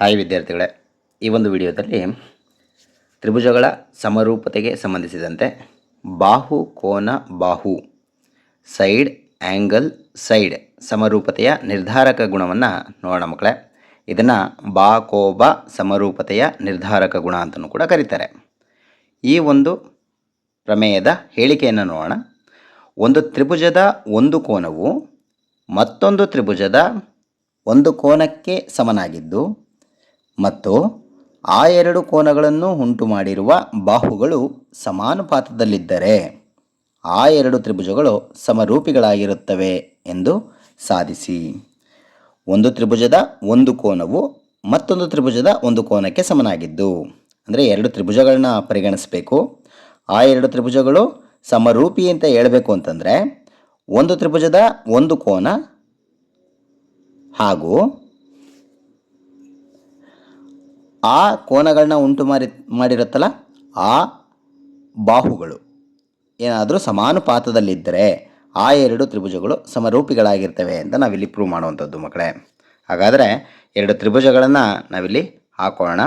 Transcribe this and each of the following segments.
Hi ವಿದ್ಯಾರ್ಥಿಗಳೇ, ಈ ಒಂದು ವಿಡಿಯೋದಲ್ಲಿ ತ್ರಿಭುಜಗಳ ಸಮರೂಪತೆಗೆ ಸಂಬಂಧಿಸಿದಂತೆ ಬಾಹು ಕೋನ ಬಾಹು, ಸೈಡ್ ಆ್ಯಂಗಲ್ ಸೈಡ್ ಸಮರೂಪತೆಯ ನಿರ್ಧಾರಕ ಗುಣವನ್ನು ನೋಡೋಣ ಮಕ್ಕಳೇ. ಇದನ್ನು ಬಾಕೋಬ ಸಮರೂಪತೆಯ ನಿರ್ಧಾರಕ ಗುಣ ಅಂತಲೂ ಕೂಡ ಕರೀತಾರೆ. ಈ ಒಂದು ಪ್ರಮೇಯದ ಹೇಳಿಕೆಯನ್ನು ನೋಡೋಣ. ಒಂದು ತ್ರಿಭುಜದ ಒಂದು ಕೋನವು ಮತ್ತೊಂದು ತ್ರಿಭುಜದ ಒಂದು ಕೋನಕ್ಕೆ ಸಮನಾಗಿದ್ದು ಮತ್ತು ಆ ಎರಡು ಕೋನಗಳನ್ನು ಉಂಟು ಮಾಡಿರುವ ಬಾಹುಗಳು ಸಮಾನುಪಾತದಲ್ಲಿದ್ದರೆ ಆ ಎರಡು ತ್ರಿಭುಜಗಳು ಸಮರೂಪಿಗಳಾಗಿರುತ್ತವೆ ಎಂದು ಸಾಧಿಸಿ. ಒಂದು ತ್ರಿಭುಜದ ಒಂದು ಕೋನವು ಮತ್ತೊಂದು ತ್ರಿಭುಜದ ಒಂದು ಕೋನಕ್ಕೆ ಸಮನಾಗಿದ್ದು, ಅಂದರೆ ಎರಡು ತ್ರಿಭುಜಗಳನ್ನ ಪರಿಗಣಿಸಬೇಕು. ಆ ಎರಡು ತ್ರಿಭುಜಗಳು ಸಮರೂಪಿ ಅಂತ ಹೇಳಬೇಕು ಅಂತಂದರೆ ಒಂದು ತ್ರಿಭುಜದ ಒಂದು ಕೋನ ಹಾಗೂ ಆ ಕೋನಗಳನ್ನ ಉಂಟು ಮಾಡಿ ಮಾಡಿರುತ್ತಲ್ಲ, ಆ ಬಾಹುಗಳು. ಏನಾದರೂ ಸಮಾನುಪಾತದಲ್ಲಿದ್ದರೆ ಆ ಎರಡು ತ್ರಿಭುಜಗಳು ಸಮರೂಪಿಗಳಾಗಿರ್ತವೆ ಅಂತ ನಾವಿಲ್ಲಿ ಪ್ರೂವ್ ಮಾಡುವಂಥದ್ದು ಮಕ್ಕಳೇ. ಹಾಗಾದರೆ ಎರಡು ತ್ರಿಭುಜಗಳನ್ನು ನಾವಿಲ್ಲಿ ಹಾಕೋಣ.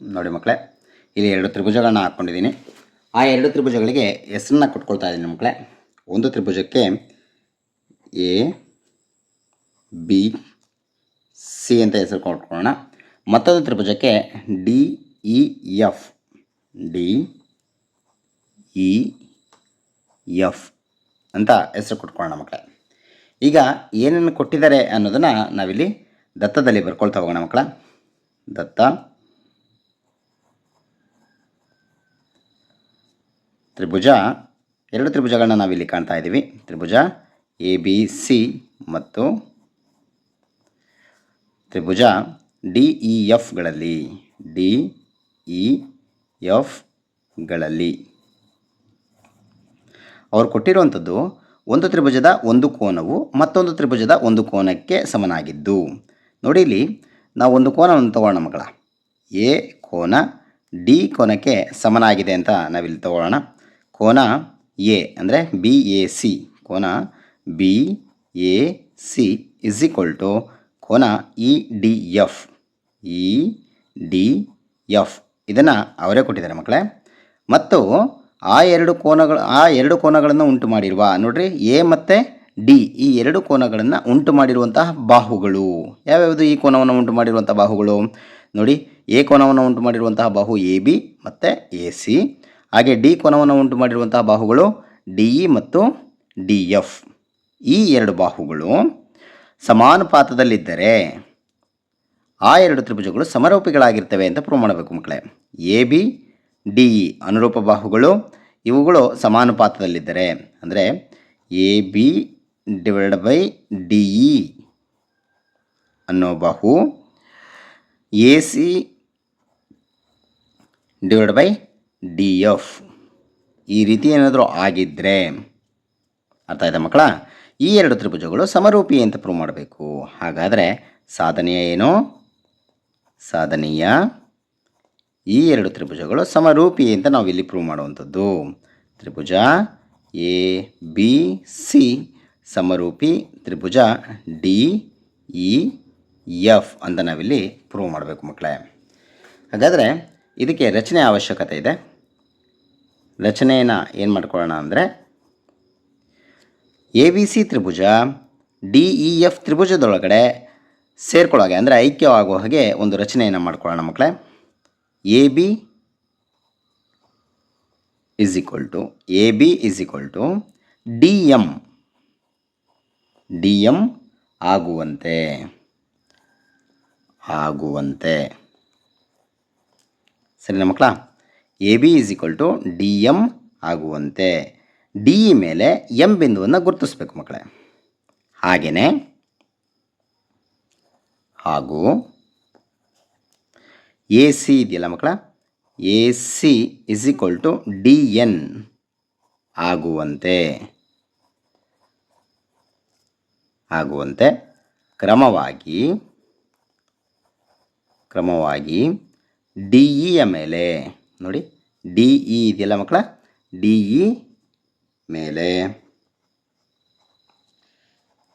ನೋಡಿ ಮಕ್ಕಳೇ, ಇಲ್ಲಿ ಎರಡು ತ್ರಿಭುಜಗಳನ್ನ ಹಾಕ್ಕೊಂಡಿದ್ದೀನಿ. ಆ ಎರಡು ತ್ರಿಭುಜಗಳಿಗೆ ಹೆಸರನ್ನ ಕೊಟ್ಕೊಳ್ತಾ ಇದ್ದೀನಿ ಮಕ್ಕಳೇ. ಒಂದು ತ್ರಿಭುಜಕ್ಕೆ ಎ ಬಿ ಸಿ ಅಂತ ಹೆಸರು ಕೊಟ್ಕೊಳ್ಳೋಣ. ಮತ್ತೊಂದು ತ್ರಿಭುಜಕ್ಕೆ D, E, F. D, E, F ಅಂತ ಹೆಸರು ಕೊಟ್ಕೊಳ್ಳೋಣ ಮಕ್ಕಳೇ. ಈಗ ಏನೇನು ಕೊಟ್ಟಿದ್ದಾರೆ ಅನ್ನೋದನ್ನು ನಾವಿಲ್ಲಿ ದತ್ತದಲ್ಲಿ ಬರ್ಕೊಳ್ತಾ ಹೋಗೋಣ ಮಕ್ಕಳ. ದತ್ತ, ತ್ರಿಭುಜ, ಎರಡು ತ್ರಿಭುಜಗಳನ್ನ ನಾವಿಲ್ಲಿ ಕಾಣ್ತಾ ಇದ್ದೀವಿ. ತ್ರಿಭುಜ, ಎ, ಬಿ, ಸಿ ಮತ್ತು ತ್ರಿಭುಜ ಡಿ ಇ ಎಫ್ಗಳಲ್ಲಿ ಡಿ ಇ ಎಫ್ಗಳಲ್ಲಿ ಅವರು ಕೊಟ್ಟಿರುವಂಥದ್ದು ಒಂದು ತ್ರಿಭುಜದ ಒಂದು ಕೋನವು ಮತ್ತೊಂದು ತ್ರಿಭುಜದ ಒಂದು ಕೋನಕ್ಕೆ ಸಮನಾಗಿದ್ದು, ನೋಡಿ ಇಲ್ಲಿ ನಾವು ಒಂದು ಕೋನವನ್ನು ತಗೊಳ್ಳೋಣ ಮಗಳ ಎ ಕೋನ ಡಿ ಕೋನಕ್ಕೆ ಸಮನಾಗಿದೆ ಅಂತ ನಾವಿಲ್ಲಿ ತಗೊಳ್ಳೋಣ ಕೋನ ಎ ಅಂದರೆ ಬಿ ಎ ಸಿ. ಕೋನ B A C is equal to ಕೋನ E D F E D F ಇದನ್ನು ಅವರೇ ಕೊಟ್ಟಿದ್ದಾರೆ ಮಕ್ಕಳೇ. ಮತ್ತು ಆ ಎರಡು ಕೋನಗಳು, ಆ ಎರಡು ಕೋನಗಳನ್ನು ಉಂಟು ಮಾಡಿರುವ, ನೋಡ್ರಿ, ಎ ಮತ್ತು ಡಿ, ಈ ಎರಡು ಕೋನಗಳನ್ನು ಉಂಟು ಮಾಡಿರುವಂತಹ ಬಾಹುಗಳು. ಯಾವ್ಯಾವುದು ಈ ಕೋನವನ್ನು ಉಂಟು ಮಾಡಿರುವಂಥ ಬಾಹುಗಳು? ನೋಡಿ, ಎ ಕೋನವನ್ನು ಉಂಟು ಮಾಡಿರುವಂತಹ ಬಾಹು ಎ, ಬಿ ಮತ್ತು ಎ, ಸಿ. ಹಾಗೆ ಡಿ ಕೋನವನ್ನು ಉಂಟು ಮಾಡಿರುವಂತಹ ಬಾಹುಗಳು ಡಿ, ಇ ಮತ್ತು ಡಿ, ಎಫ್. ಈ ಎರಡು ಬಾಹುಗಳು ಸಮಾನುಪಾತದಲ್ಲಿದ್ದರೆ ಆ ಎರಡು ತ್ರಿಭುಜಗಳು ಸಮರೂಪಿಗಳಾಗಿರ್ತವೆ ಅಂತ ಪ್ರೂವ್ ಮಾಡಬೇಕು ಮಕ್ಕಳೇ. ಎ, ಬಿ, ಡಿ, ಇ ಅನುರೂಪ ಬಾಹುಗಳು ಇವುಗಳು ಸಮಾನುಪಾತದಲ್ಲಿದ್ದರೆ ಅಂದರೆ A, B divide by D, E ಅನ್ನೋ ಬಾಹು, A, C divide by D, F ಈ ರೀತಿ ಏನಾದರೂ ಆಗಿದ್ದರೆ ಅರ್ಥ ಆಯ್ತಾ ಮಕ್ಕಳ? ಈ ಎರಡು ತ್ರಿಭುಜಗಳು ಸಮರೂಪಿ ಅಂತ ಪ್ರೂವ್ ಮಾಡಬೇಕು. ಹಾಗಾದರೆ ಸಾಧನೆಯ ಏನು? ಸಾಧನೀಯ ಈ ಎರಡು ತ್ರಿಭುಜಗಳು ಸಮರೂಪಿ ಅಂತ ನಾವು ಇಲ್ಲಿ ಪ್ರೂವ್ ಮಾಡುವಂಥದ್ದು. ತ್ರಿಭುಜ ಎ, ಬಿ, ಸಿ ಸಮರೂಪಿ ತ್ರಿಭುಜ ಡಿ, ಇ, ಎಫ್ ಅಂತ ನಾವಿಲ್ಲಿ ಪ್ರೂವ್ ಮಾಡಬೇಕು ಮಕ್ಕಳೇ ಹಾಗಾದರೆ ಇದಕ್ಕೆ ರಚನೆ ಅವಶ್ಯಕತೆ ಇದೆ. ರಚನೆಯನ್ನು ಏನು ಮಾಡ್ಕೊಳ್ಳೋಣ ಅಂದರೆ ಎ ಬಿ ಸಿ ತ್ರಿಭುಜ, ಡಿ ಇ ಎಫ್ ತ್ರಿಭುಜದೊಳಗಡೆ ಸೇರ್ಕೊಳ್ಳೋ ಹಾಗೆ, ಅಂದರೆ ಐಕ್ಯವಾಗುವ ಹಾಗೆ ಒಂದು ರಚನೆಯನ್ನು ಮಾಡ್ಕೊಳ್ಳೋಣ ಮಕ್ಕಳೇ. A B is equal to A B is equal to D M D M ಆಗುವಂತೆ ಆಗುವಂತೆ. ಸರಿನಾ ಮಕ್ಕಳ? A B is equal to D M ಆಗುವಂತೆ. ಡಿ ಮೇಲೆ ಎಂ ಬಿಂದುವನ್ನು ಗುರುತಿಸ್ಬೇಕು ಮಕ್ಕಳೇ. ಹಾಗೆಯೇ ಹಾಗೂ ಎ ಸಿ ಇದೆಯಲ್ಲ ಮಕ್ಕಳ? A C is equal to D N ಆಗುವಂತೆ. ಆಗುವಂತೆ ಕ್ರಮವಾಗಿ ಕ್ರಮವಾಗಿ ಡಿ ಇಯ ಮೇಲೆ. ನೋಡಿ ಡಿ ಇ ಇದೆಯಲ್ಲ ಮಕ್ಕಳ? ಡಿ ಇ ಮೇಲೆ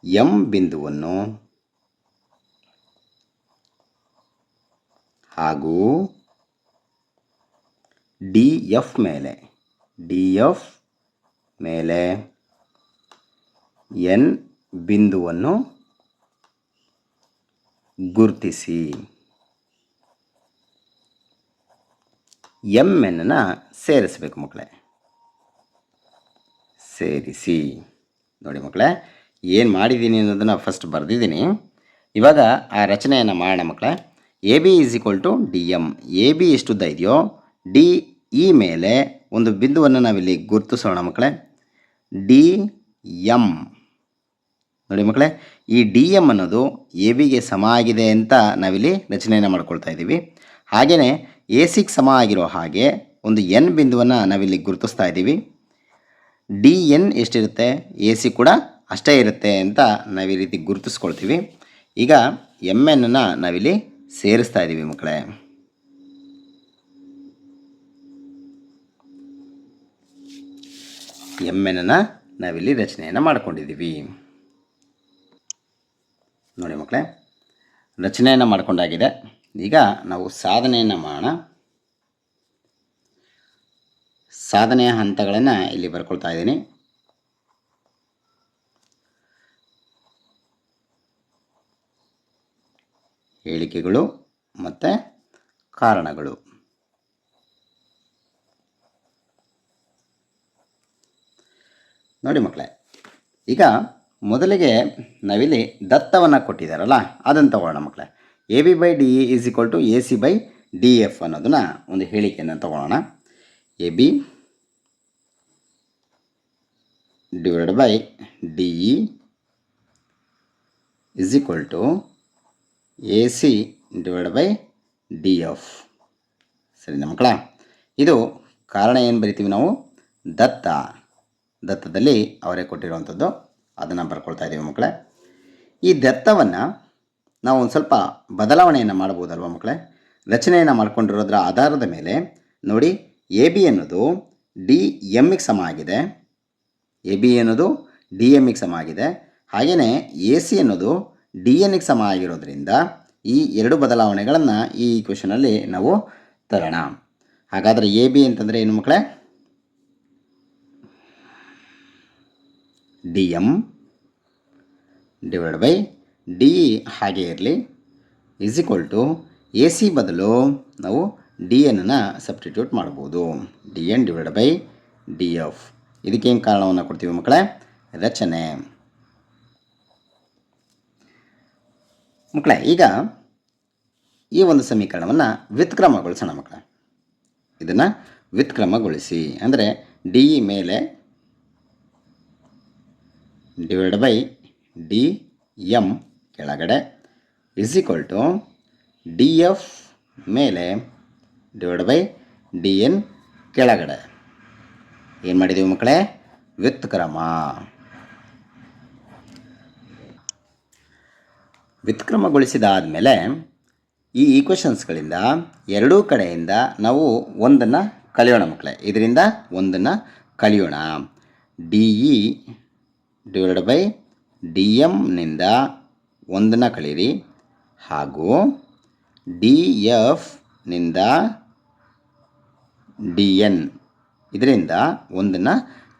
ಎಂ ಬಿಂದುವನ್ನು ಹಾಗೂ ಡಿ ಎಫ್ ಮೇಲೆ, ಡಿ ಎಫ್ ಮೇಲೆ ಎನ್ ಬಿಂದುವನ್ನು ಗುರುತಿಸಿ. ಎಂ ಎನ್ನ ಸೇರಿಸಬೇಕು ಮಕ್ಕಳೇ. ಸೇರಿಸಿ. ನೋಡಿ ಮಕ್ಕಳೇ, ಏನು ಮಾಡಿದ್ದೀನಿ ಅನ್ನೋದನ್ನು ಫಸ್ಟ್ ಬರೆದಿದ್ದೀನಿ. ಇವಾಗ ಆ ರಚನೆಯನ್ನು ಮಾಡೋಣ ಮಕ್ಕಳೇ. A B is equal to D M A B ಎಷ್ಟುದ್ದ ಇದೆಯೋ, ಡಿ ಇ ಮೇಲೆ ಒಂದು ಬಿಂದುವನ್ನು ನಾವಿಲ್ಲಿ ಗುರುತಿಸೋಣ ಮಕ್ಕಳೇ. ಡಿ ಎಂ ನೋಡಿ ಮಕ್ಕಳೇ, ಈ ಡಿ ಎಂ ಅನ್ನೋದು ಎ ಬಿಗೆ ಸಮ ಆಗಿದೆ ಅಂತ ನಾವಿಲ್ಲಿ ರಚನೆಯನ್ನು ಮಾಡ್ಕೊಳ್ತಾ ಇದ್ದೀವಿ. ಹಾಗೆಯೇ ಎ ಸಿಗೆ ಸಮ ಆಗಿರೋ ಹಾಗೆ ಒಂದು ಎನ್ ಬಿಂದುವನ್ನು ನಾವಿಲ್ಲಿ ಗುರುತಿಸ್ತಾ ಇದ್ದೀವಿ. ಡಿ ಎನ್ ಎಷ್ಟಿರುತ್ತೆ? ಎ ಸಿ ಕೂಡ ಅಷ್ಟೇ ಇರುತ್ತೆ ಅಂತ ನಾವು ಈ ರೀತಿ ಗುರುತಿಸ್ಕೊಳ್ತೀವಿ. ಈಗ ಎಂ ಎನ್ನ ನಾವಿಲ್ಲಿ ಸೇರಿಸ್ತಾ ಇದ್ದೀವಿ ಮಕ್ಕಳೇ. ಎಂ ಎನ್ನ ನಾವಿಲ್ಲಿ ರಚನೆಯನ್ನು ಮಾಡ್ಕೊಂಡಿದ್ದೀವಿ. ನೋಡಿ ಮಕ್ಕಳೇ, ರಚನೆಯನ್ನು ಮಾಡ್ಕೊಂಡಾಗಿದೆ. ಈಗ ನಾವು ಸಾಧನೆಯನ್ನು ಮಾಡೋಣ. ಸಾಧನೆಯ ಹಂತಗಳನ್ನು ಇಲ್ಲಿ ಬರ್ಕೊಳ್ತಾ ಇದ್ದೀನಿ. ಹೇಳಿಕೆಗಳು ಮತ್ತು ಕಾರಣಗಳು. ನೋಡಿ ಮಕ್ಕಳೇ, ಈಗ ಮೊದಲಿಗೆ ನಾವಿಲ್ಲಿ ದತ್ತವನ್ನು ಕೊಟ್ಟಿದ್ದಾರಲ್ಲ ಅದನ್ನು ತಗೊಳ್ಳೋಣ ಮಕ್ಕಳೇ. A B by D E is equal to A C by D F ಅನ್ನೋದನ್ನು ಒಂದು ಹೇಳಿಕೆಯನ್ನು ತಗೊಳ್ಳೋಣ A B divide by D is equal to C divide by D F ಸರಿನಾ ಮಕ್ಕಳ, ಇದು ಕಾರಣ ಏನು ಬರಿತೀವಿ ನಾವು? ದತ್ತ. ದತ್ತದಲ್ಲಿ ಅವರೇ ಕೊಟ್ಟಿರುವಂಥದ್ದು, ಅದನ್ನು ಬರ್ಕೊಳ್ತಾ ಇದ್ದೀವಿ ಮಕ್ಕಳೇ. ಈ ದತ್ತವನ್ನು ನಾವು ಒಂದು ಸ್ವಲ್ಪ ಬದಲಾವಣೆಯನ್ನು ಮಾಡ್ಬೋದಲ್ವ ಮಕ್ಕಳೇ? ರಚನೆಯನ್ನು ಮಾಡ್ಕೊಂಡಿರೋದ್ರ ಆಧಾರದ ಮೇಲೆ ನೋಡಿ ಎ ಬಿ ಅನ್ನೋದು ಡಿ ಎಮ್ಗೆ ಸಮ ಆಗಿದೆ. ಎ ಬಿ ಅನ್ನೋದು ಡಿ ಎಮ್ಗೆ ಸಮ ಆಗಿದೆ. ಹಾಗೆಯೇ ಎ ಸಿ ಅನ್ನೋದು ಡಿ ಎನ್ಗೆ ಸಮ ಆಗಿರೋದ್ರಿಂದ ಈ ಎರಡು ಬದಲಾವಣೆಗಳನ್ನು ಈ ಕ್ವೆಶನಲ್ಲಿ ನಾವು ತರೋಣ. ಹಾಗಾದರೆ ಎ ಬಿ ಅಂತಂದರೆ ಏನು ಮಕ್ಕಳೇ? D M divide by D ಹಾಗೆ ಇರಲಿ. Is equal to A C ಬದಲು ನಾವು ಡಿ ಎನ್ನನ್ನು ಸಬ್ಸ್ಟಿಟ್ಯೂಟ್ ಮಾಡ್ಬೋದು. D N divide by D F. ಇದಕ್ಕೇನು ಕಾರಣವನ್ನು ಕೊಡ್ತೀವಿ ಮಕ್ಕಳೇ? ರಚನೆ. ಮಕ್ಕಳೇ, ಈಗ ಈ ಒಂದು ಸಮೀಕರಣವನ್ನು ವ್ಯುತ್ಕ್ರಮಗೊಳಿಸೋಣ ಮಕ್ಕಳೇ. ಇದನ್ನು ವ್ಯುತ್ಕ್ರಮಗೊಳಿಸಿ. ಅಂದರೆ ಡಿ ಮೇಲೆ ಡಿವೈಡ್ ಬೈ ಡಿ ಎಂ ಕೆಳಗಡೆ is equal to D F ಮೇಲೆ ಡಿವೈಡ್ ಬೈ ಡಿ ಎನ್ ಕೆಳಗಡೆ. ಏನು ಮಾಡಿದ್ದೀವಿ ಮಕ್ಕಳೇ? ವ್ಯುತ್ಕ್ರಮ. ವ್ಯುತ್ಕ್ರಮಗೊಳಿಸಿದಾದಮೇಲೆ ಈ ಈಕ್ವೇಷನ್ಸ್ಗಳಿಂದ ಎರಡೂ ಕಡೆಯಿಂದ ನಾವು ಒಂದನ್ನು ಕಲಿಯೋಣ ಮಕ್ಕಳೇ. ಇದರಿಂದ ಒಂದನ್ನು ಕಲಿಯೋಣ. D E divide by D ಎಮ್ನಿಂದ ಒಂದನ್ನು ಕಳೀರಿ ಹಾಗೂ ಡಿ ಎಫ್ನಿಂದ ಡಿ ಎನ್ ಇದರಿಂದ ಒಂದನ್ನು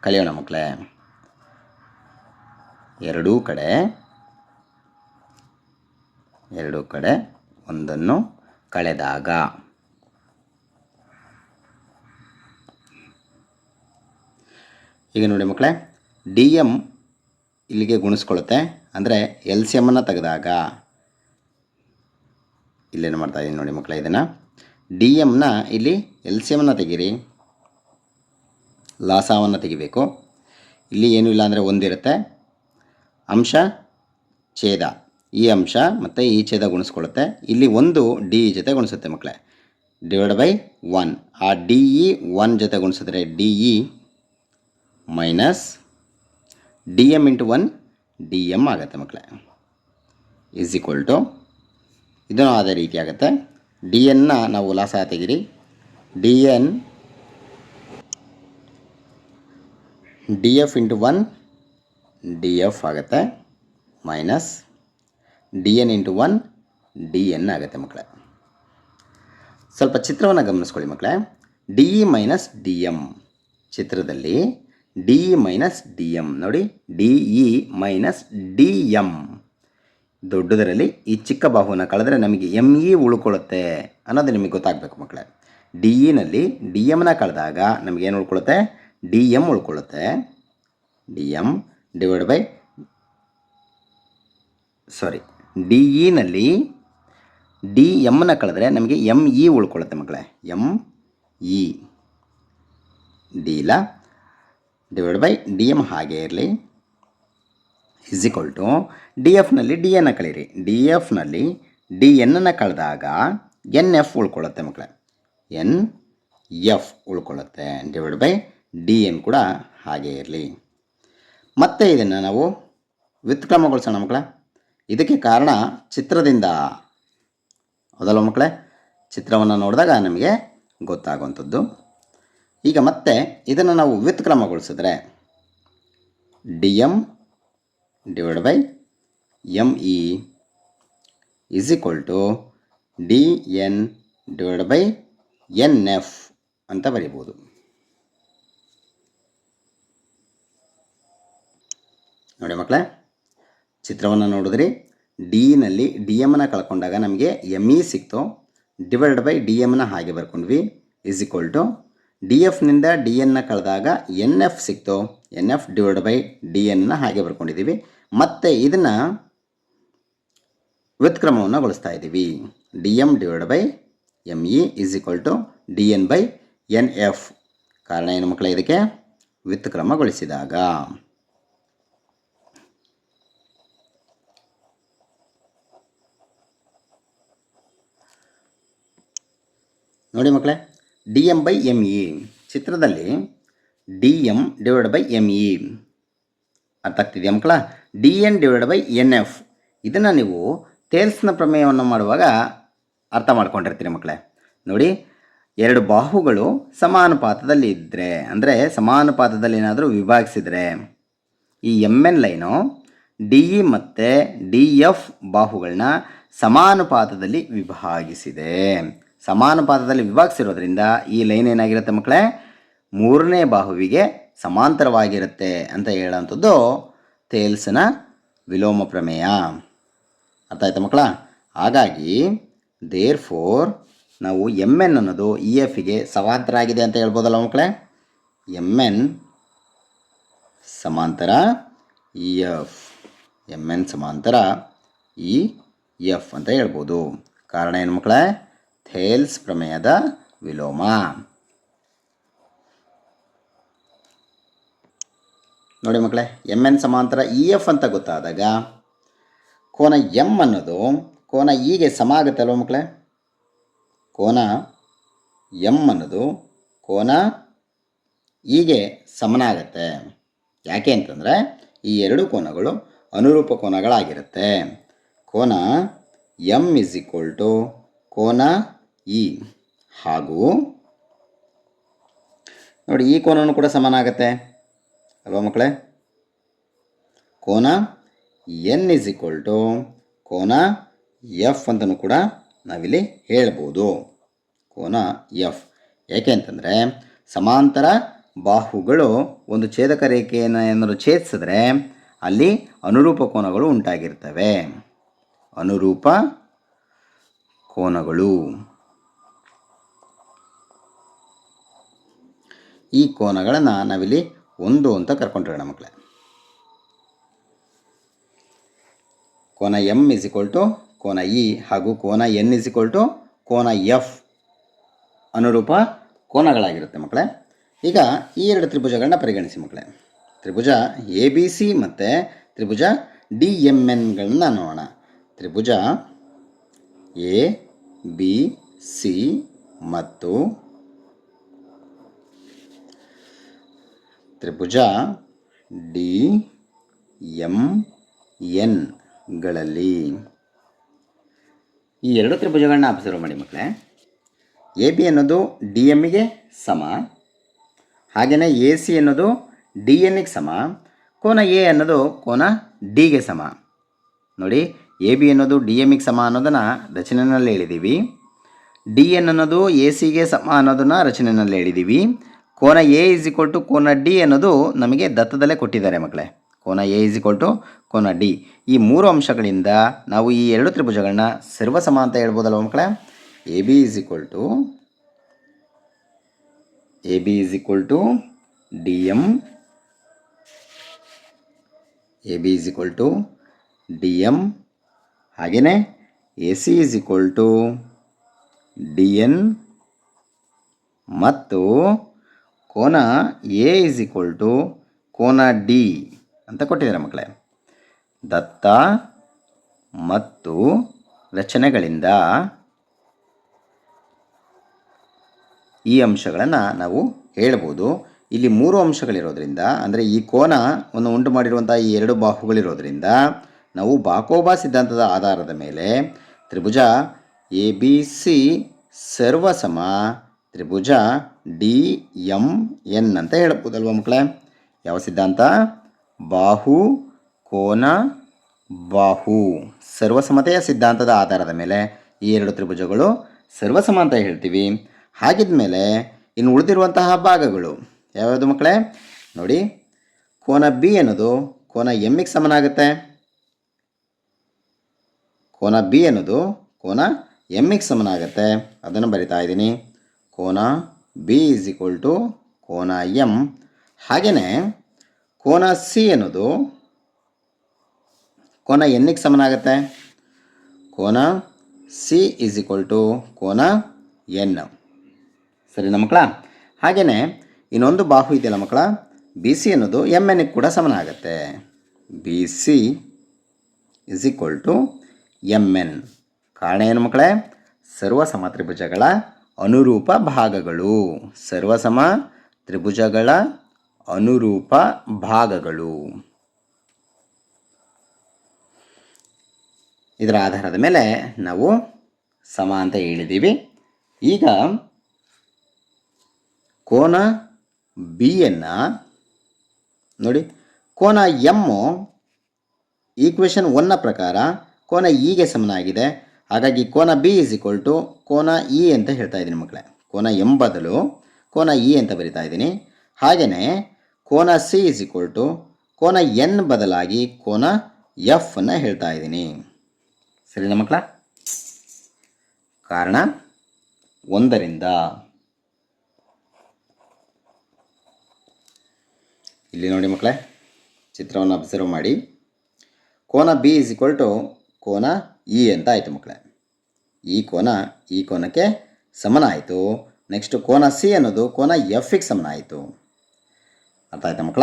ಕಳೆಯೋಣ ಮಕ್ಕಳೇ ಎರಡೂ ಕಡೆ ಎರಡೂ ಕಡೆ ಒಂದನ್ನು ಕಳೆದಾಗ. ಈಗ ನೋಡಿ ಮಕ್ಕಳೇ ಡಿ ಎಂ ಇಲ್ಲಿಗೆ ಗುಣಿಸ್ಕೊಳ್ಳುತ್ತೆ. ಅಂದರೆ ಎಲ್ ಸಿ ಎಮ್ಮನ್ನು ತೆಗೆದಾಗ. ಇಲ್ಲೇನು ಮಾಡ್ತಾ ಇದ್ದೀನಿ ನೋಡಿ ಮಕ್ಕಳೇ ಇದನ್ನು. ಡಿ ಎಮ್ನ ಇಲ್ಲಿ ಎಲ್ ಸಿ ಎಮ್ಮನ್ನು ತೆಗೀರಿ. ಲಾಸವನ್ನು ತೆಗಿಬೇಕು. ಇಲ್ಲಿ ಏನೂ ಇಲ್ಲ ಅಂದರೆ ಒಂದಿರುತ್ತೆ. ಅಂಶ, ಛೇದ. ಈ ಅಂಶ ಮತ್ತು ಈ ಛೇದ ಗುಣಿಸ್ಕೊಳ್ಳುತ್ತೆ. ಇಲ್ಲಿ ಒಂದು ಡಿ ಇ ಜೊತೆ ಗುಣಿಸುತ್ತೆ ಮಕ್ಕಳೇ. Divide by one. ಆ ಡಿ ಇ ಒನ್ ಜೊತೆ ಗುಣಿಸಿದ್ರೆ D E minus D M into one D M ಆಗುತ್ತೆ ಮಕ್ಕಳೇ. ಈಸ್ ಈಕ್ವಲ್ ಟು ಇದೂ ಅದೇ ರೀತಿ ಆಗುತ್ತೆ. ಡಿ ಎನ್ನ ನಾವು ಲಾಸ ತೆಗಿರಿ D N D F into one D F ಆಗುತ್ತೆ. Minus D N into one D N ಆಗುತ್ತೆ ಮಕ್ಕಳೇ. ಸ್ವಲ್ಪ ಚಿತ್ರವನ್ನು ಗಮನಿಸ್ಕೊಳ್ಳಿ ಮಕ್ಕಳೇ. D E minus D M ಚಿತ್ರದಲ್ಲಿ D E minus D M ನೋಡಿ D E minus D M ದೊಡ್ಡದರಲ್ಲಿ ಈ ಚಿಕ್ಕ ಬಾಹುವನ್ನು ಕಳೆದ್ರೆ ನಮಗೆ ಎಂ ಇ ಉಳ್ಕೊಳ್ಳುತ್ತೆ ಅನ್ನೋದು ನಿಮಗೆ ಗೊತ್ತಾಗಬೇಕು ಮಕ್ಕಳೇ. ಡಿ ಇನಲ್ಲಿ ಡಿ ಎಮ್ನ ಕಳೆದಾಗ ನಮಗೇನು ಉಳ್ಕೊಳ್ಳುತ್ತೆ? D M ಉಳ್ಕೊಳ್ಳುತ್ತೆ. D M divide by sorry D ಇನಲ್ಲಿ ಡಿ ಎಮ್ನ ಕಳೆದ್ರೆ ನಮಗೆ ಎಂ ಇ ಉಳ್ಕೊಳ್ಳುತ್ತೆ ಮಕ್ಕಳೇ. ಎಂ ಇ ಡಿ ಇಲ್ಲ. ಡಿವೈಡ್ ಬೈ ಡಿ ಎಂ ಹಾಗೆ ಇರಲಿ. ಇಸ್ ಈಕ್ವಲ್ ಟು ಡಿ ಎಫ್ನಲ್ಲಿ ಡಿ ಎನ್ನ ಕಳೀರಿ. ಡಿ ಎಫ್ನಲ್ಲಿ ಡಿ ಎನ್ನ ಕಳೆದಾಗ ಎನ್ ಎಫ್ ಉಳ್ಕೊಳ್ಳುತ್ತೆ ಮಕ್ಕಳೇ. ಎನ್ ಎಫ್ ಉಳ್ಕೊಳ್ಳುತ್ತೆ. ಡಿವೈಡ್ ಬೈ ಡಿ ಎಂ ಕೂಡ ಹಾಗೆ ಇರಲಿ. ಮತ್ತೆ ಇದನ್ನು ನಾವು ವ್ಯುತ್ಕ್ರಮಗೊಳಿಸೋಣ ಮಕ್ಕಳ. ಇದಕ್ಕೆ ಕಾರಣ ಚಿತ್ರದಿಂದ. ಹೌದಲ್ವ ಮಕ್ಕಳೇ? ಚಿತ್ರವನ್ನು ನೋಡಿದಾಗ ನಮಗೆ ಗೊತ್ತಾಗುವಂಥದ್ದು. ಈಗ ಮತ್ತೆ ಇದನ್ನು ನಾವು ವ್ಯುತ್ಕ್ರಮಗೊಳಿಸಿದ್ರೆ D M divide by M E is equal to D N divide by N F ಅಂತ ಬರೀಬೋದು ನೋಡಿ ಮಕ್ಕಳೇ ಚಿತ್ರವನ್ನು ನೋಡಿದ್ರಿ. ಡಿನಲ್ಲಿ ಡಿ ಎಮ್ನ ಕಳ್ಕೊಂಡಾಗ ನಮಗೆ ಎಂ ಇ ಸಿಕ್ತು. ಡಿವೈಡ್ ಬೈ ಡಿ ಎಮ್ನ ಹಾಗೆ ಬರ್ಕೊಂಡ್ವಿ. ಇಸ್ ಈಕ್ವಲ್ ಟು ಡಿ ಎಫ್ನಿಂದ ಡಿ ಎನ್ನ ಕಳೆದಾಗ ಎನ್ ಎಫ್ ಸಿಕ್ತು. N F divide by D ಎನ್ನ ಹಾಗೆ ಬರ್ಕೊಂಡಿದ್ದೀವಿ ಮತ್ತು ಇದನ್ನು ವ್ಯುತ್ಕ್ರಮವನ್ನು ಗೊಳಿಸ್ತಾ ಇದ್ದೀವಿ D M divide by M E is equal to D N by N F ಕಾರಣ ಏನು ಮಕ್ಕಳೇ ಇದಕ್ಕೆ? ವ್ಯುತ್ಕ್ರಮಗೊಳಿಸಿದಾಗ ನೋಡಿ ಮಕ್ಕಳೇ D M by M E ಚಿತ್ರದಲ್ಲಿ D M divide by M E ಅರ್ಥ ಆಗ್ತಿದೆಯಾ ಮಕ್ಕಳ? D N divide by N F ಇದನ್ನು ನೀವು ತೇಲ್ಸ್ನ ಪ್ರಮೇಯವನ್ನು ಮಾಡುವಾಗ ಅರ್ಥ ಮಾಡ್ಕೊಂಡಿರ್ತೀರಿ ಮಕ್ಕಳೇ. ನೋಡಿ, ಎರಡು ಬಾಹುಗಳು ಸಮಾನುಪಾತದಲ್ಲಿ ಇದ್ದರೆ ಅಂದರೆ ಸಮಾನುಪಾತದಲ್ಲಿ ಏನಾದರೂ ವಿಭಾಗಿಸಿದರೆ, ಈ M N line D E ಮತ್ತು ಡಿ ಎಫ್ ಬಾಹುಗಳನ್ನ ಸಮಾನುಪಾತದಲ್ಲಿ ವಿಭಾಗಿಸಿದೆ. ಸಮಾನುಪಾತದಲ್ಲಿ ವಿಭಾಗಿಸಿರೋದ್ರಿಂದ ಈ ಲೈನ್ ಏನಾಗಿರುತ್ತೆ ಮಕ್ಕಳೇ? ಮೂರನೇ ಬಾಹುವಿಗೆ ಸಮಾಂತರವಾಗಿರುತ್ತೆ ಅಂತ ಹೇಳೋಂಥದ್ದು ತೇಲ್ಸನ ವಿಲೋಮ ಪ್ರಮೇಯ. ಅರ್ಥ ಆಯ್ತಾ ಮಕ್ಕಳ? ಹಾಗಾಗಿ ದೇರ್ ಫೋರ್ ನಾವು ಎಂ ಎನ್ ಅನ್ನೋದು ಇ ಎಫ್ಗೆ ಸಮಾಂತರ ಆಗಿದೆ ಅಂತ ಹೇಳ್ಬೋದಲ್ಲ ಮಕ್ಕಳೇ? ಎಂ ಎನ್ ಸಮಾಂತರ ಇ ಎಫ್ ಎಂ ಎನ್ ಸಮಾಂತರ ಇ ಎಫ್ ಅಂತ ಹೇಳ್ಬೋದು. ಕಾರಣ ಏನು ಮಕ್ಕಳೇ? ಥೇಲ್ಸ್ ಪ್ರಮೇಯದ ವಿಲೋಮ. ನೋಡಿ ಮಕ್ಕಳೇ ಎಂ ಎನ್ ಸಮಾಂತರ ಇ ಎಫ್ ಅಂತ ಗೊತ್ತಾದಾಗ ಕೋನ ಎಂ ಅನ್ನೋದು ಕೋನ ಇಗೆ ಸಮ ಆಗುತ್ತೆ ಅಲ್ವ ಮಕ್ಕಳೇ? ಕೋನ ಎಂ ಅನ್ನೋದು ಕೋನ ಇಗೆ ಸಮನಾಗತ್ತೆ. ಯಾಕೆ ಅಂತಂದರೆ ಈ ಎರಡು ಕೋನಗಳು ಅನುರೂಪ ಕೋನಗಳಾಗಿರುತ್ತೆ. ಕೋನ ಎಂ ಇಸ್ ಈಕ್ವಲ್ ಟು ಕೋನ ಇ ಹಾಗೂ ನೋಡಿ ಈ ಕೋನನು ಕೂಡ ಸಮಾನ ಆಗುತ್ತೆ ಅಲ್ವಾ ಮಕ್ಕಳೇ? ಕೋನ ಎನ್ ಇಸ್ ಈಕ್ವಲ್ ಟು ಕೋನ ಎಫ್ ಅಂತಲೂ ಕೂಡ ನಾವಿಲ್ಲಿ ಹೇಳ್ಬೋದು. ಕೋನ ಎಫ್. ಯಾಕೆ ಅಂತಂದರೆ ಸಮಾಂತರ ಬಾಹುಗಳು ಒಂದು ಛೇದಕ ರೇಖೆಯನ್ನು ಏನಾದರೂ ಛೇದಿಸಿದ್ರೆ ಅಲ್ಲಿ ಅನುರೂಪ ಕೋನಗಳು ಉಂಟಾಗಿರ್ತವೆ. ಅನುರೂಪ ಕೋನಗಳು. ಈ ಕೋನಗಳನ್ನು ನಾವಿಲ್ಲಿ ಒಂದು ಅಂತ ಕರ್ಕೊಂಡಿರೋಣ ಮಕ್ಕಳೇ ಕೋನ ಎಂ ಇಸ್ ಇಕ್ವಲ್ ಟು ಕೋನ ಇ ಹಾಗೂ ಕೋನ ಎನ್ ಇಸ್ ಇಕ್ವಲ್ ಟು ಕೋನ ಎಫ್ ಅನುರೂಪ ಕೋನಗಳಾಗಿರುತ್ತೆ ಮಕ್ಕಳೇ ಈಗ ಈ ಎರಡು ತ್ರಿಭುಜಗಳನ್ನ ಪರಿಗಣಿಸಿ ಮಕ್ಕಳೇ ತ್ರಿಭುಜ ಎ ಬಿ ಸಿ ಮತ್ತು ತ್ರಿಭುಜ ಡಿ ಎಂ ಎನ್ಗಳನ್ನ ನೋಡೋಣ. ತ್ರಿಭುಜ ಎ ಬಿ ಸಿ ಮತ್ತು ತ್ರಿಭುಜ ಡಿ ಎಂ ಎನ್ಗಳಲ್ಲಿ ಈ ಎರಡು ತ್ರಿಭುಜಗಳನ್ನ ಅಬ್ಸರ್ವ್ ಮಾಡಿ ಮಕ್ಕಳೇ. ಎ ಬಿ ಅನ್ನೋದು ಡಿ ಎಮ್ಮಿಗೆ ಸಮ. ಹಾಗೆಯೇ ಎ ಸಿ ಅನ್ನೋದು ಡಿ ಎನ್ಗೆ ಸಮ. ಕೋನ ಎ ಅನ್ನೋದು ಕೋನ ಡಿಗೆ ಸಮ. ನೋಡಿ ಎ ಬಿ ಅನ್ನೋದು ಡಿ ಎಮ್ಮಿಗೆ ಸಮ ಅನ್ನೋದನ್ನು ರಚನೆಯಲ್ಲಿ ಹೇಳಿದ್ದೀವಿ ಡಿ ಎನ್ ಅನ್ನೋದು ಎ ಸಿಗೆ ಸಮ ಅನ್ನೋದನ್ನು ರಚನೆಯಲ್ಲಿ ಹೇಳಿದ್ದೀವಿ ಕೋನ ಎ ಇಸ್ ಈಕ್ವಲ್ ಟು ಕೋನ ಡಿ ಅನ್ನೋದು ನಮಗೆ ದತ್ತದಲ್ಲೇ ಕೊಟ್ಟಿದ್ದಾರೆ ಮಕ್ಕಳೇ. ಕೋನ ಎ ಇಸ್ ಈಕ್ವಲ್ ಟು ಕೋನ ಡಿ ಈ ಮೂರು ಅಂಶಗಳಿಂದ ನಾವು ಈ ಎರಡು ತ್ರಿಭುಜಗಳನ್ನ ಸರ್ವಸಮ ಅಂತ ಹೇಳ್ಬೋದಲ್ವ ಮಕ್ಕಳೇ? A B is equal to A B is equal to D M A B is equal to D M ಹಾಗೆಯೇ A C is equal to D N ಮತ್ತು ಕೋನ ಎ ಇಸ್ ಈಕ್ವಲ್ ಟು ಕೋನ ಡಿ ಅಂತ ಕೊಟ್ಟಿದ್ದಾರೆ ಮಕ್ಕಳೇ. ದತ್ತ ಮತ್ತು ರಚನೆಗಳಿಂದ ಈ ಅಂಶಗಳನ್ನು ನಾವು ಹೇಳ್ಬೋದು. ಇಲ್ಲಿ ಮೂರು ಅಂಶಗಳಿರೋದ್ರಿಂದ, ಅಂದರೆ ಈ ಕೋನವನ್ನು ಉಂಟು ಮಾಡಿರುವಂಥ ಈ ಎರಡು ಬಾಹುಗಳಿರೋದ್ರಿಂದ ನಾವು ಬಾಕೋಬಾ ಸಿದ್ಧಾಂತದ ಆಧಾರದ ಮೇಲೆ ತ್ರಿಭುಜ ಎ ಬಿ ಸಿ ಸರ್ವಸಮ ತ್ರಿಭುಜ ಡಿ ಎಂ ಎನ್ ಅಂತ ಹೇಳ್ಬೋದಲ್ವ ಮಕ್ಕಳೇ? ಯಾವ ಸಿದ್ಧಾಂತ? ಬಾಹು ಕೋನ ಬಾಹು. ಸರ್ವಸಮತೆಯ ಸಿದ್ಧಾಂತದ ಆಧಾರದ ಮೇಲೆ ಈ ಎರಡು ತ್ರಿಭುಜಗಳು ಸರ್ವಸಮ ಅಂತ ಹೇಳ್ತೀವಿ. ಹಾಗಿದ್ಮೇಲೆ ಇನ್ನು ಉಳಿದಿರುವಂತಹ ಭಾಗಗಳು ಯಾವ್ಯಾವುದು ಮಕ್ಕಳೇ? ನೋಡಿ, ಕೋನ ಬಿ ಅನ್ನೋದು ಕೋನ ಎಮ್ಮಿಗೆ ಸಮನಾಗುತ್ತೆ. ಕೋನ ಬಿ ಅನ್ನೋದು ಕೋನ ಎಮ್ಮಿಗೆ ಸಮನಾಗುತ್ತೆ. ಅದನ್ನು ಬರಿತಾ ಇದ್ದೀನಿ. ಕೋನ ಬಿ ಇಸ್ ಈಕ್ವಲ್ ಟು ಕೋನ ಎಂ ಹಾಗೆಯೇ ಕೋನ ಸಿ ಅನ್ನೋದು ಕೋನ ಎನ್ನಿಗೆ ಸಮನಾಗುತ್ತೆ. ಕೋನ ಸಿ ಇಸ್ ಈಕ್ವಲ್ ಟು ಕೋನ ಎನ್ ಸರಿನಾ ಮಕ್ಕಳ? ಹಾಗೆಯೇ ಇನ್ನೊಂದು ಬಾಹು ಇದೆಯಲ್ಲ ಮಕ್ಕಳ. ಬಿ ಸಿ ಅನ್ನೋದು ಎಂ ಎನ್ಗೆ ಕೂಡ ಸಮನ ಆಗುತ್ತೆ B C is equal to M N ಕಾರಣ ಏನು ಮಕ್ಕಳೇ? ಸರ್ವಸಮ ತ್ರಿಭುಜಗಳ ಅನುರೂಪ ಭಾಗಗಳು. ಸರ್ವಸಮ ತ್ರಿಭುಜಗಳ ಅನುರೂಪ ಭಾಗಗಳು. ಇದರ ಆಧಾರದ ಮೇಲೆ ನಾವು ಸಮ ಅಂತ ಹೇಳಿದ್ದೀವಿ. ಈಗ ಕೋನ ಬಿಯನ್ನು ನೋಡಿ, ಕೋನ ಎಮ್ಮು ಈಕ್ವೇಷನ್ ಒನ್ನ ಪ್ರಕಾರ ಕೋನ ಇಗೆ ಸಮನಾಗಿದೆ. ಹಾಗಾಗಿ ಕೋನ ಬಿ ಇಸ್ ಈಕ್ವಲ್ ಟು ಕೋನ ಇ ಅಂತ ಹೇಳ್ತಾ ಇದ್ದೀನಿ ಮಕ್ಕಳೇ. ಕೋನ ಎಂ ಬದಲು ಕೋನ ಇ ಅಂತ ಬರಿತಾ ಇದ್ದೀನಿ. ಹಾಗೆಯೇ ಕೋನ ಸಿ ಇಸ್ ಈಕ್ವಲ್ ಟು ಕೋನ ಎನ್ ಬದಲಾಗಿ ಕೋನ ಎಫ್ ಅನ್ನು ಹೇಳ್ತಾ ಇದ್ದೀನಿ. ಸರಿನಾ ಮಕ್ಕಳ? ಕಾರಣ ಒಂದರಿಂದ ಇಲ್ಲಿ ನೋಡಿ ಮಕ್ಕಳೇ, ಚಿತ್ರವನ್ನು ಅಬ್ಸರ್ವ್ ಮಾಡಿ. ಕೋನ ಬಿ ಇಸ್ ಈಕ್ವಲ್ ಟು ಕೋನ ಇ ಅಂತ ಆಯಿತು ಮಕ್ಕಳೇ ಈ ಕೋನ ಈ ಕೋನಕ್ಕೆ ಸಮನ ಆಯಿತು. ನೆಕ್ಸ್ಟ್ ಕೋನ ಸಿ ಅನ್ನೋದು ಕೋನ ಎಫ್ಗೆ ಸಮನ ಆಯಿತು. ಅರ್ಥ ಆಯ್ತಾ ಮಕ್ಕಳ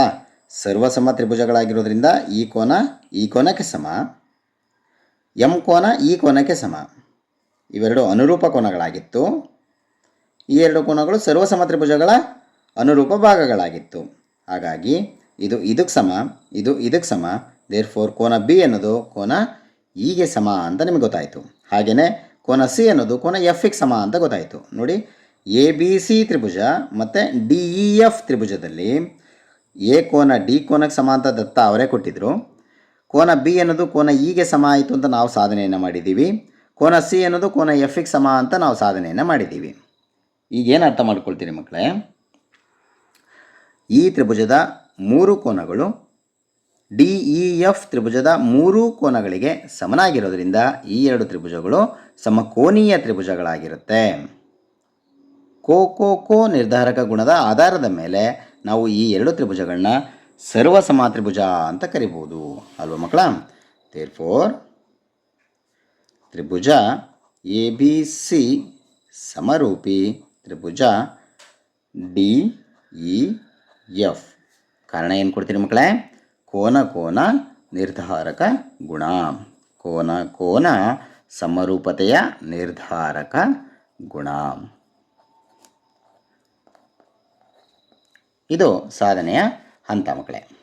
ಸರ್ವಸಮ ತ್ರಿಭುಜಗಳಾಗಿರೋದ್ರಿಂದ ಈ ಕೋನ ಈ ಕೋನಕ್ಕೆ ಸಮ. ಎಂ ಕೋನ ಈ ಕೋನಕ್ಕೆ ಸಮ. ಇವೆರಡು ಅನುರೂಪ ಕೋನಗಳಾಗಿತ್ತು. ಈ ಎರಡು ಕೋನಗಳು ಸರ್ವಸಮ ತ್ರಿಭುಜಗಳ ಅನುರೂಪ ಭಾಗಗಳಾಗಿತ್ತು. ಹಾಗಾಗಿ ಇದು ಇದಕ್ಕೆ ಸಮ, ಇದು ಇದಕ್ಕೆ ಸಮ. ದೇರ್ ಫೋರ್ ಕೋನ ಬಿ ಅನ್ನೋದು ಕೋನ ಇಗೆ ಸಮ ಅಂತ ನಿಮಗೆ ಗೊತ್ತಾಯಿತು. ಹಾಗೆಯೇ ಕೋನ ಸಿ ಅನ್ನೋದು ಕೋನ ಎಫ್ಗೆ ಸಮ ಅಂತ ಗೊತ್ತಾಯಿತು. ನೋಡಿ ಎ ಬಿ ಸಿ ತ್ರಿಭುಜ ಮತ್ತು ಡಿ ಇ ಎಫ್ ತ್ರಿಭುಜದಲ್ಲಿ ಎ ಕೋನ ಡಿ ಕೋನಕ್ಕೆ ಸಮ ಅಂತ ದತ್ತ ಅವರೇ ಕೊಟ್ಟಿದ್ದರು ಕೋನ ಬಿ ಅನ್ನೋದು ಕೋನ ಇಗೆ ಸಮ ಆಯಿತು ಅಂತ ನಾವು ಸಾಧನೆಯನ್ನು ಮಾಡಿದ್ದೀವಿ. ಕೋನ ಸಿ ಅನ್ನೋದು ಕೋನ ಎಫ್ಗೆ ಸಮ ಅಂತ ನಾವು ಸಾಧನೆಯನ್ನು ಮಾಡಿದ್ದೀವಿ. ಈಗೇನು ಅರ್ಥ ಮಾಡ್ಕೊಳ್ತೀರಿ ಮಕ್ಕಳೇ? ಈ ತ್ರಿಭುಜದ ಮೂರು ಕೋನಗಳು ಡಿ ಇ ಎಫ್ ತ್ರಿಭುಜದ ಮೂರು ಕೋನಗಳಿಗೆ ಸಮನಾಗಿರೋದ್ರಿಂದ ಈ ಎರಡು ತ್ರಿಭುಜಗಳು ಸಮಕೋನೀಯ ತ್ರಿಭುಜಗಳಾಗಿರುತ್ತೆ. ಕೋ ಕೋ ನಿರ್ಧಾರಕ ಗುಣದ ಆಧಾರದ ಮೇಲೆ ನಾವು ಈ ಎರಡು ತ್ರಿಭುಜಗಳನ್ನ ಸರ್ವಸಮ ತ್ರಿಭುಜ ಅಂತ ಕರಿಬೋದು. ಅಲ್ವಾ ಮಕ್ಕಳ? ತೇರ್ ಫೋರ್ ತ್ರಿಭುಜ ಎ ಬಿ ಸಿ ಸಮರೂಪಿ ತ್ರಿಭುಜ ಡಿ ಇ ಎಫ್. ಕಾರಣ ಏನು ಕೊಡ್ತೀರಿ ಮಕ್ಕಳೇ? ಕೋನ ಕೋನ ನಿರ್ಧಾರಕ ಗುಣ. ಕೋನ ಕೋನ ಸಮರೂಪತೆಯ ನಿರ್ಧಾರಕ ಗುಣ. ಇದು ಸಾಧನೆಯ ಹಂತ ಮಕ್ಕಳೇ.